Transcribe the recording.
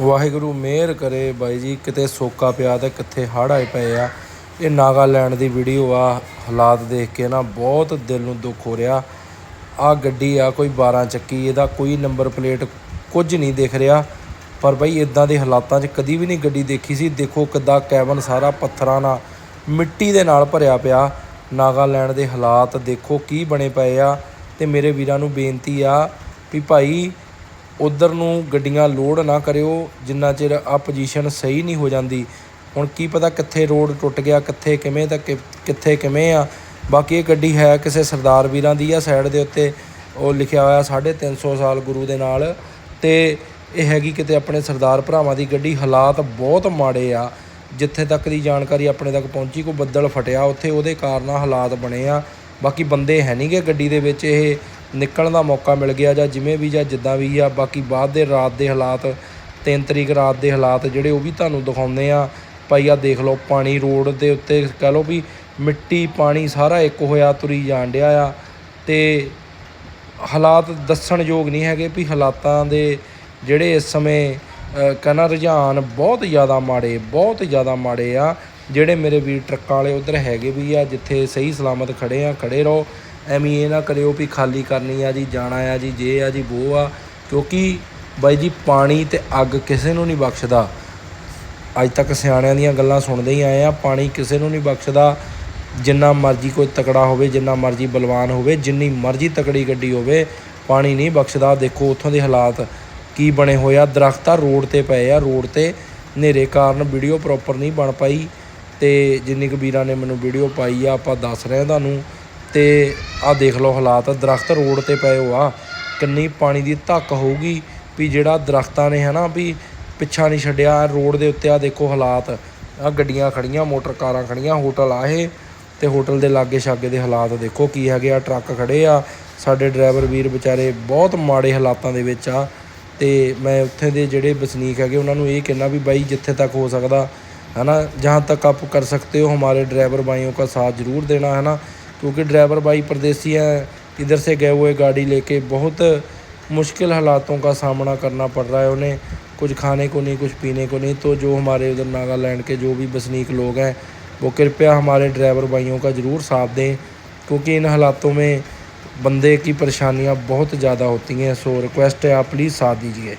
ਵਾਹਿਗੁਰੂ ਮਿਹਰ ਕਰੇ ਬਾਈ ਜੀ, ਕਿਤੇ ਸੋਕਾ ਪਿਆ ਤੇ ਕਿੱਥੇ ਹੜ੍ਹ ਆਏ ਪਏ ਆ। ਇਹ ਨਾਗਾਲੈਂਡ ਦੀ ਵੀਡੀਓ ਆ, ਹਾਲਾਤ ਦੇਖ ਕੇ ਨਾ ਬਹੁਤ ਦਿਲ ਨੂੰ ਦੁੱਖ ਹੋ ਰਿਹਾ। ਆ ਗੱਡੀ ਆ, ਕੋਈ 12 ਚੱਕੀ, ਇਹਦਾ ਕੋਈ ਨੰਬਰ ਪਲੇਟ ਕੁਝ ਨਹੀਂ ਦਿਖ ਰਿਹਾ। ਪਰ ਬਾਈ ਇਦਾਂ ਦੇ ਹਾਲਾਤਾਂ 'ਚ ਕਦੀ ਵੀ ਨਹੀਂ ਗੱਡੀ ਦੇਖੀ ਸੀ। ਦੇਖੋ ਕਿੱਦਾਂ ਕੈਬਨ ਸਾਰਾ ਪੱਥਰਾਂ ਨਾਲ, ਮਿੱਟੀ ਦੇ ਨਾਲ ਭਰਿਆ ਪਿਆ। ਨਾਗਾਲੈਂਡ ਦੇ ਹਾਲਾਤ ਦੇਖੋ ਕੀ ਬਣੇ ਪਏ ਆ। ਤੇ ਮੇਰੇ ਵੀਰਾਂ ਨੂੰ ਬੇਨਤੀ ਆ ਵੀ ਭਾਈ ਉਧਰ ਨੂੰ ਗੱਡੀਆਂ ਲੋਡ ਨਾ ਕਰਿਓ, ਜਿੰਨਾ ਚਿਰ ਆ ਪੋਜੀਸ਼ਨ ਸਹੀ ਨਹੀਂ ਹੋ ਜਾਂਦੀ। ਹੁਣ ਕੀ ਪਤਾ ਕਿੱਥੇ ਰੋਡ ਟੁੱਟ ਗਿਆ, ਕਿੱਥੇ ਕਿਵੇਂ ਤਾਂ ਕਿ- ਕਿੱਥੇ ਕਿਵੇਂ ਆ। ਬਾਕੀ ਇਹ ਗੱਡੀ ਹੈ ਕਿਸੇ ਸਰਦਾਰ ਵੀਰਾਂ ਦੀ ਆ ਸਾਈਡ ਦੇ ਉੱਤੇ। ਉਹ ਲਿਖਿਆ ਹੋਇਆ 350 ਸਾਲ ਗੁਰੂ ਦੇ ਨਾਲ। ਤੇ ਇਹ ਹੈਗੀ ਕਿਤੇ ਆਪਣੇ ਸਰਦਾਰ ਭਰਾਵਾਂ ਦੀ ਗੱਡੀ, ਹਾਲਾਤ ਬਹੁਤ ਮਾੜੇ ਆ। ਜਿੱਥੇ ਤੱਕ ਦੀ ਜਾਣਕਾਰੀ ਆਪਣੇ ਤੱਕ ਪਹੁੰਚੀ ਕੋ ਬੱਦਲ ਫਟਿਆ ਉੱਥੇ, ਉਹਦੇ ਕਾਰਨ ਹਾਲਾਤ ਬਣੇ ਆ। ਬਾਕੀ ਬੰਦੇ ਹੈ ਨਹੀਂਗੇ ਗੱਡੀ ਦੇ ਵਿੱਚ, ਇਹ ਨਿਕਲਣ ਦਾ ਮੌਕਾ ਮਿਲ ਗਿਆ ਜਾਂ ਜਿਵੇਂ ਵੀ ਜਾਂ ਜਿੱਦਾਂ ਵੀ ਆ ਬਾਕੀ ਬਾਅਦ ਦੇ ਰਾਤ ਦੇ ਹਾਲਾਤ ਤਿੰਨ ਤਰੀਕ ਰਾਤ ਦੇ ਹਾਲਾਤ ਜਿਹੜੇ ਉਹ ਵੀ ਤੁਹਾਨੂੰ ਦਿਖਾਉਂਦੇ ਆ। ਭਾਈ ਆ ਦੇਖ ਲਓ ਪਾਣੀ ਰੋਡ ਦੇ ਉੱਤੇ ਕਹ ਲਓ ਵੀ ਮਿੱਟੀ ਪਾਣੀ ਸਾਰਾ ਇੱਕ ਹੋਇਆ ਤੁਰੀ ਜਾਣ ਡਿਆ ਆ। ਤੇ ਹਾਲਾਤ ਦੱਸਣਯੋਗ ਨਹੀਂ ਹੈਗੇ ਵੀ ਹਾਲਾਤਾਂ ਦੇ ਜਿਹੜੇ ਇਸ ਸਮੇਂ ਅ, ਕਹਿੰਦਾ ਰੁਝਾਨ ਬਹੁਤ ਜ਼ਿਆਦਾ ਮਾੜੇ ਬਹੁਤ ਜ਼ਿਆਦਾ ਮਾੜੇ ਆ। ਜਿਹੜੇ ਮੇਰੇ ਵੀਰ ਟਰੱਕਾਂ ਵਾਲੇ ਉਧਰ ਹੈਗੇ ਵੀ ਆ ਜਿੱਥੇ ਸਹੀ ਸਲਾਮਤ ਖੜੇ ਆ ਖੜੇ ਰਹੋ। ਐਵੇਂ ਇਹ ਨਾ ਕਰਿਓ ਵੀ ਖਾਲੀ ਕਰਨੀ ਆ ਜੀ, ਜਾਣਾ ਆ ਜੀ, ਜੇ ਆ ਜੀ ਉਹ ਆ। ਕਿਉਂਕਿ ਬਾਈ ਜੀ, ਪਾਣੀ ਤੇ ਅੱਗ ਕਿਸੇ ਨੂੰ ਨਹੀਂ ਬਖਸ਼ਦਾ। ਅੱਜ ਤੱਕ ਸਿਆਣਿਆਂ ਦੀਆਂ ਗੱਲਾਂ ਸੁਣਦੇ ਹੀ ਆਏ ਆ, ਪਾਣੀ ਕਿਸੇ ਨੂੰ ਨਹੀਂ ਬਖਸ਼ਦਾ। ਜਿੰਨਾ ਮਰਜ਼ੀ ਕੋਈ ਤਕੜਾ ਹੋਵੇ, ਜਿੰਨਾ ਮਰਜ਼ੀ ਬਲਵਾਨ ਹੋਵੇ, ਜਿੰਨੀ ਮਰਜ਼ੀ ਤਕੜੀ ਗੱਡੀ ਹੋਵੇ, ਪਾਣੀ ਨਹੀਂ ਬਖਸ਼ਦਾ। ਦੇਖੋ ਉੱਥੋਂ ਦੇ ਹਾਲਾਤ ਕੀ ਬਣੇ ਹੋਏ ਆ। ਦਰਖਤ ਆ ਰੋਡ ਤੇ ਪਏ ਆ, ਰੋਡ ਤੇ ਹਨੇਰੇ ਕਾਰਨ ਵੀਡੀਓ ਪ੍ਰੋਪਰ ਨਹੀਂ ਬਣ ਪਾਈ। ਤੇ ਜਿੰਨੀ ਕੁ ਵੀਰਾਂ ਨੇ ਮੈਨੂੰ ਵੀਡੀਓ ਪਾਈ ਆ, ਆਪਾਂ ਦੱਸ ਰਹੇ ਆ ਤੁਹਾਨੂੰ। ਤੇ ਆਹ ਦੇਖ ਲਓ ਹਾਲਾਤ, ਦਰਖਤ ਰੋਡ ਤੇ ਪਏ ਹੋ ਆ ਕਿੰਨੀ ਪਾਣੀ ਦੀ ਧੱਕ ਹੋਊਗੀ ਵੀ ਜਿਹੜਾ ਦਰਖਤਾਂ ਨੇ ਹਨਾ ਵੀ ਪਿੱਛਾ ਨਹੀਂ ਛੱਡਿਆ, ਰੋਡ ਦੇ ਉੱਤੇ ਆਹ ਦੇਖੋ ਹਾਲਾਤ। ਆ ਗੱਡੀਆਂ ਖੜੀਆਂ, ਮੋਟਰ ਕਾਰਾਂ ਖੜੀਆਂ, ਹੋਟਲ ਆ ਇਹ। ਤੇ ਹੋਟਲ ਦੇ ਲਾਗੇ ਛਾਗੇ ਦੇ ਹਾਲਾਤ ਦੇਖੋ ਕੀ ਹੈਗੇ ਆ, ਟਰੱਕ ਖੜੇ ਆ। ਸਾਡੇ ਡਰਾਈਵਰ ਵੀਰ ਵਿਚਾਰੇ ਬਹੁਤ ਮਾੜੇ ਹਾਲਾਤਾਂ ਦੇ ਵਿੱਚ ਆ। ਤੇ ਮੈਂ ਉੱਥੇ ਦੇ ਜਿਹੜੇ ਵਸਨੀਕ ਹੈਗੇ, ਉਹਨਾਂ ਨੂੰ ਇਹ ਕਹਿਣਾ ਵੀ ਬਾਈ ਜਿੱਥੇ ਤੱਕ ਹੋ ਸਕਦਾ ਹੈ ਨਾ ਜਹਾਂ ਤੱਕ ਆਪ ਕਰ ਸਕਦੇ ਹੋ, ਹਮਾਰੇ ਡਰਾਈਵਰ ਭਾਈਓ ਦਾ ਸਾਥ ਜ਼ਰੂਰ ਦੇਣਾ ਹੈ ਨਾ क्योंकि ड्राइवर भाई परदेसी हैं इधर से गए हुए गाड़ी लेके बहुत मुश्किल हालातों का सामना करना पड़ रहा है उन्हें कुछ खाने को नहीं कुछ पीने को नहीं तो जो हमारे उधर नागालैंड के जो भी बसनीक लोग हैं वो कृपया हमारे ड्राइवर भाइयों का ज़रूर साथ दें क्योंकि इन हालातों में बंदे की परेशानियाँ बहुत ज़्यादा होती हैं सो रिक्वेस्ट है आप प्लीज़ साथ दीजिए